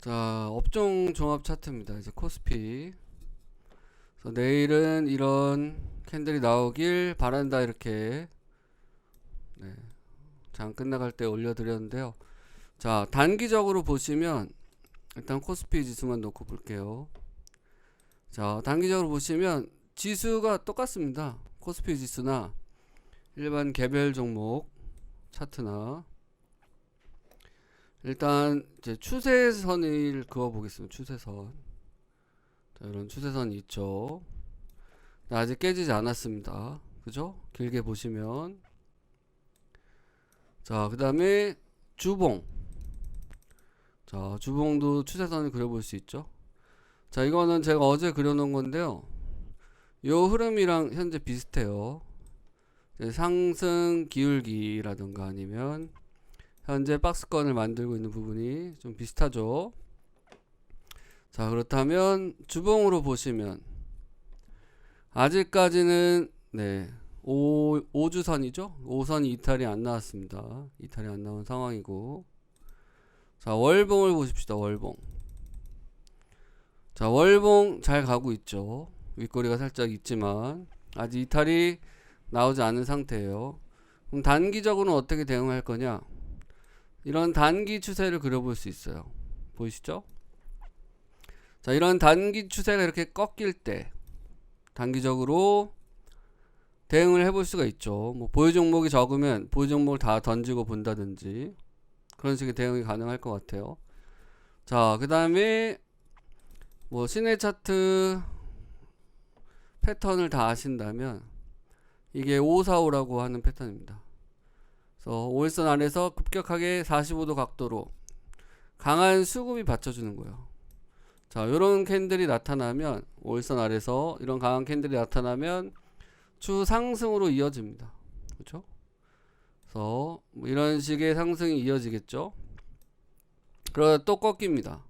자, 업종 종합 차트입니다. 이제 코스피. 내일은 이런 캔들이 나오길 바란다 이렇게 네, 장 끝나갈 때 올려드렸는데요. 자, 단기적으로 보시면 일단 코스피 지수만 놓고 볼게요. 자, 단기적으로 보시면 지수가 똑같습니다. 코스피 지수나 일반 개별 종목 차트나 일단 이제 추세선을 그어 보겠습니다. 추세선. 자, 이런 추세선이 있죠. 네, 아직 깨지지 않았습니다. 그죠? 길게 보시면 자, 그 다음에 주봉. 자, 주봉도 추세선을 그려볼 수 있죠. 자, 이거는 제가 어제 그려놓은 건데요. 요 흐름이랑 현재 비슷해요. 상승 기울기라든가 아니면 현재 박스권을 만들고 있는 부분이 좀 비슷하죠. 자, 그렇다면 주봉으로 보시면 아직까지는 네. 5, 5주선이죠? 5선이 이탈이 안 나왔습니다. 이탈이 안 나온 상황이고. 자, 월봉을 보십시다. 월봉. 자, 월봉 잘 가고 있죠. 윗꼬리가 살짝 있지만 아직 이탈이 나오지 않은 상태예요. 그럼 단기적으로는 어떻게 대응할 거냐? 이런 단기 추세를 그려볼 수 있어요. 보이시죠? 자, 이런 단기 추세가 이렇게 꺾일 때 단기적으로 대응을 해볼 수가 있죠. 뭐 보유 종목이 적으면 보유 종목을 다 던지고 본다든지 그런 식의 대응이 가능할 것 같아요. 자, 그 다음에 뭐 시내 차트 패턴을 다 아신다면 이게 545라고 하는 패턴입니다. 그래서 5일선 안에서 급격하게 45도 각도로 강한 수급이 받쳐주는 거예요. 자, 이런 캔들이 나타나면 5일선 아래서 이런 강한 캔들이 나타나면 추 상승으로 이어집니다. 그렇죠? 그래서 뭐 이런 식의 상승이 이어지겠죠. 그러다 또 꺾입니다.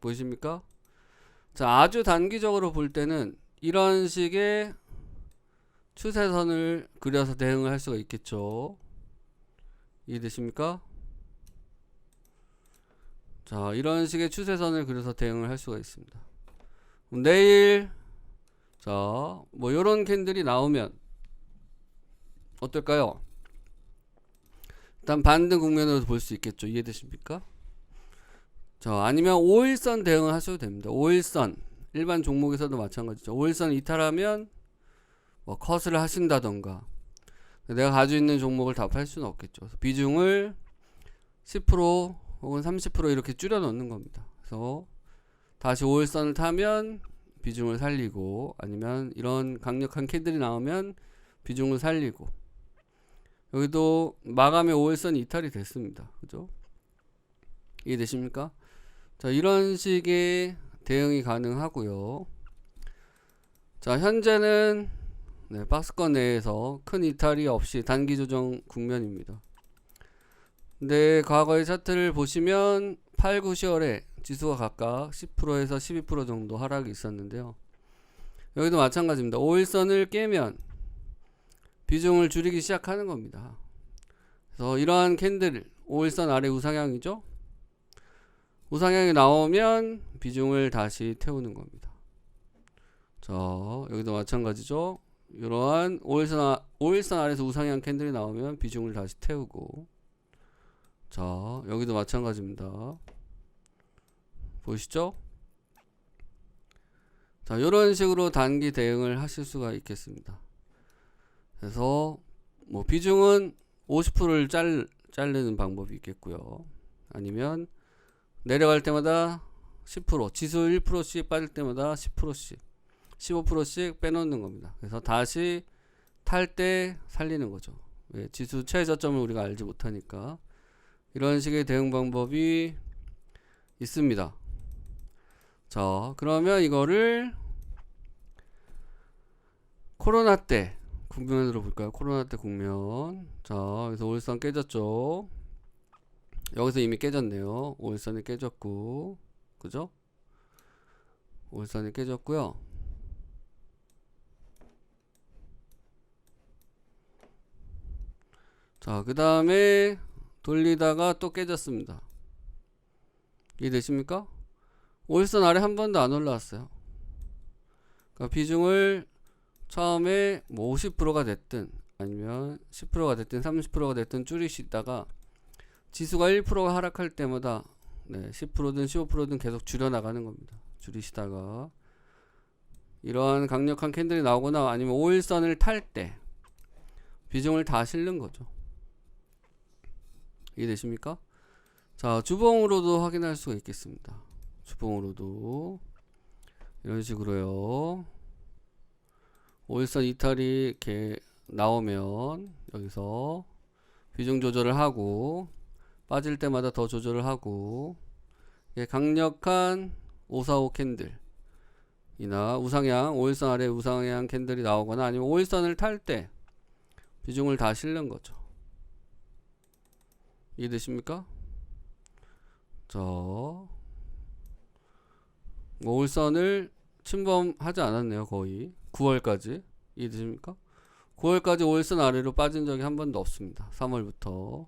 보이십니까? 자, 아주 단기적으로 볼 때는 이런 식의 추세선을 그려서 대응을 할 수가 있겠죠. 이해되십니까? 자, 이런 식의 추세선을 그려서 대응을 할 수가 있습니다. 내일 자, 뭐 요런 캔들이 나오면 어떨까요? 일단 반등 국면으로 볼 수 있겠죠. 이해되십니까? 자, 아니면 5일선 대응을 하셔도 됩니다. 5일선 일반 종목에서도 마찬가지죠. 5일선 이탈하면 뭐 컷을 하신다던가 내가 가지고 있는 종목을 다 팔 수는 없겠죠. 비중을 10% 혹은 30% 이렇게 줄여 넣는 겁니다. 그래서 다시 5일선을 타면 비중을 살리고 아니면 이런 강력한 캔들이 나오면 비중을 살리고 여기도 마감의 5일선 이탈이 됐습니다. 그죠? 이해되십니까? 자, 이런 식의 대응이 가능하고요. 자, 현재는 네, 박스권 내에서 큰 이탈이 없이 단기 조정 국면입니다. 근데 과거의 차트를 보시면 8, 9, 10월에 지수가 각각 10%에서 12% 정도 하락이 있었는데요. 여기도 마찬가지입니다. 5일선을 깨면 비중을 줄이기 시작하는 겁니다. 그래서 이러한 캔들 5일선 아래 우상향이죠. 우상향이 나오면 비중을 다시 태우는 겁니다. 자, 여기도 마찬가지죠. 이러한 5일선, 아, 5일선 아래서 우상향 캔들이 나오면 비중을 다시 태우고 자, 여기도 마찬가지입니다. 보이시죠? 자, 이런 식으로 단기 대응을 하실 수가 있겠습니다. 그래서 뭐 비중은 50%를 잘, 자르는 방법이 있겠고요. 아니면 내려갈 때마다 10% 지수 1%씩 빠질 때마다 10%씩 15%씩 빼놓는 겁니다. 그래서 다시 탈 때 살리는 거죠. 왜? 지수 최저점을 우리가 알지 못하니까 이런 식의 대응 방법이 있습니다. 자, 그러면 이거를 코로나 때 국면으로 볼까요? 코로나 때 국면. 자, 여기서 올선 깨졌죠. 여기서 이미 깨졌네요. 올선이 깨졌고, 그죠? 올선이 깨졌고요. 자, 그 다음에 돌리다가 또 깨졌습니다. 이해되십니까? 5일선 아래 한 번도 안 올라왔어요. 그러니까 비중을 처음에 뭐 50%가 됐든 아니면 10%가 됐든 30%가 됐든 줄이시다가 지수가 1%가 하락할 때마다 네, 10%든 15%든 계속 줄여나가는 겁니다. 줄이시다가 이러한 강력한 캔들이 나오거나 아니면 5일선을 탈 때 비중을 다 실는 거죠. 이해되십니까? 자, 주봉으로도 확인할 수가 있겠습니다. 주봉으로도 이런 식으로요. 5일선 이탈이 이렇게 나오면 여기서 비중 조절을 하고 빠질 때마다 더 조절을 하고 강력한 545 캔들 이나 우상향 5일선 아래 우상향 캔들이 나오거나 아니면 5일선을 탈 때 비중을 다 실는 거죠. 이해되십니까? 자, 5일선을 침범하지 않았네요, 거의. 9월까지. 이해되십니까? 9월까지 5일선 아래로 빠진 적이 한 번도 없습니다. 3월부터.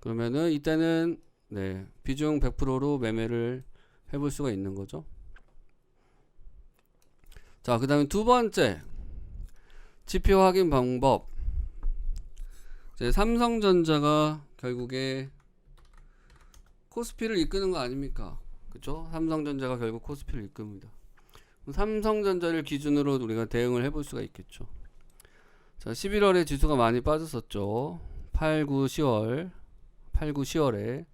그러면은 이때는 네, 비중 100%로 매매를 해볼 수가 있는 거죠. 자, 그 다음에 두 번째. 지표 확인 방법. 이제 삼성전자가 결국에 코스피를 이끄는 거 아닙니까? 그쵸? 삼성전자가 결국 코스피를 이끕니다. 삼성전자를 기준으로 우리가 대응을 해볼 수가 있겠죠. 자, 11월에 지수가 많이 빠졌었죠. 8, 9, 10월. 8, 9, 10월에.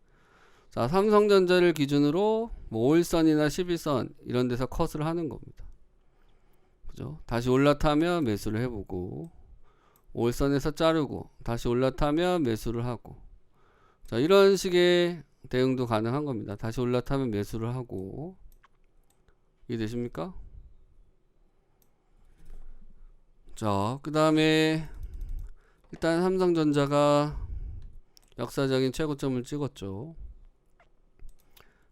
자, 삼성전자를 기준으로 뭐 5일선이나 11선 이런 데서 컷을 하는 겁니다. 그죠? 다시 올라타면 매수를 해보고 5일선에서 자르고 다시 올라타면 매수를 하고 자, 이런 식의 대응도 가능한 겁니다. 다시 올라타면 매수를 하고 이해되십니까? 자, 그 다음에 일단 삼성전자가 역사적인 최고점을 찍었죠.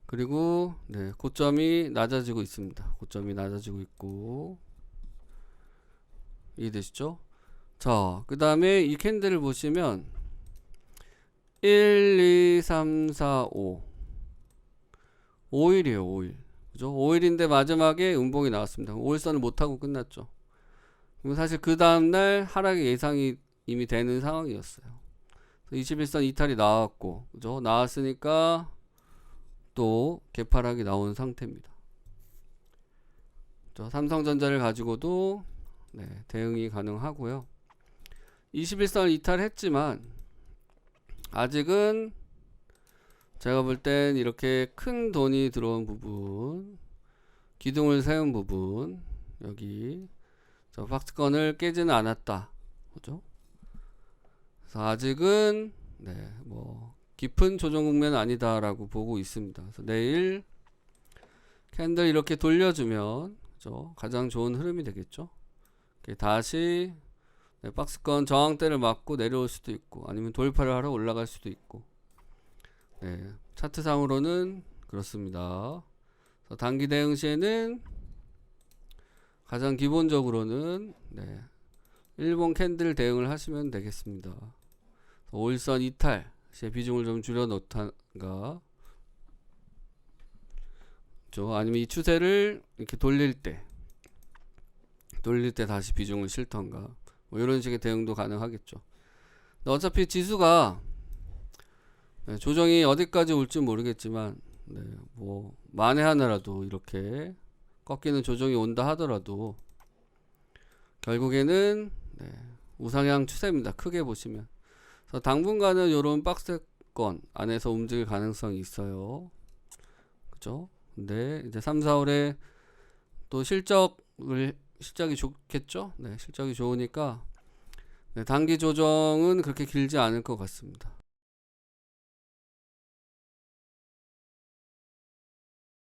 그리고 네, 고점이 낮아지고 있습니다. 고점이 낮아지고 있고 이해되시죠? 자, 그 다음에 이 캔들을 보시면 1, 2, 3, 4, 5 5일이에요 5일. 그죠? 5일인데 마지막에 음봉이 나왔습니다. 5일선을 못하고 끝났죠. 그럼 사실 그 다음날 하락의 예상이 이미 되는 상황이었어요. 21선 이탈이 나왔고 그죠? 나왔으니까 또 개파락이 나온 상태입니다? 삼성전자를 가지고도 네, 대응이 가능하고요 21선을 이탈했지만 아직은 제가 볼 땐 이렇게 큰 돈이 들어온 부분 기둥을 세운 부분 여기 저 박스건을 깨지는 않았다 그죠? 그래서 아직은 네뭐 깊은 조정 국면은 아니다라고 보고 있습니다. 그래서 내일 캔들 이렇게 돌려주면 그죠? 가장 좋은 흐름이 되겠죠. 다시 네, 박스권 저항대를 맞고 내려올 수도 있고 아니면 돌파를 하러 올라갈 수도 있고 네, 차트상으로는 그렇습니다. 단기 대응 시에는 가장 기본적으로는 네, 일본 캔들 대응을 하시면 되겠습니다. 5일선 이탈 시에 비중을 좀 줄여 놓던가 죠 아니면 이 추세를 이렇게 돌릴 때 돌릴 때 다시 비중을 실던가 뭐 이런 식의 대응도 가능하겠죠. 어차피 지수가 네, 조정이 어디까지 올지 모르겠지만 네, 뭐 만에 하나라도 이렇게 꺾이는 조정이 온다 하더라도 결국에는 네, 우상향 추세입니다. 크게 보시면 그래서 당분간은 이런 박스권 안에서 움직일 가능성이 있어요. 그죠? 근데 이제 3, 4월에 또 실적을 실적이 좋겠죠? 네, 실적이 좋으니까 네, 단기 조정은 그렇게 길지 않을 것 같습니다.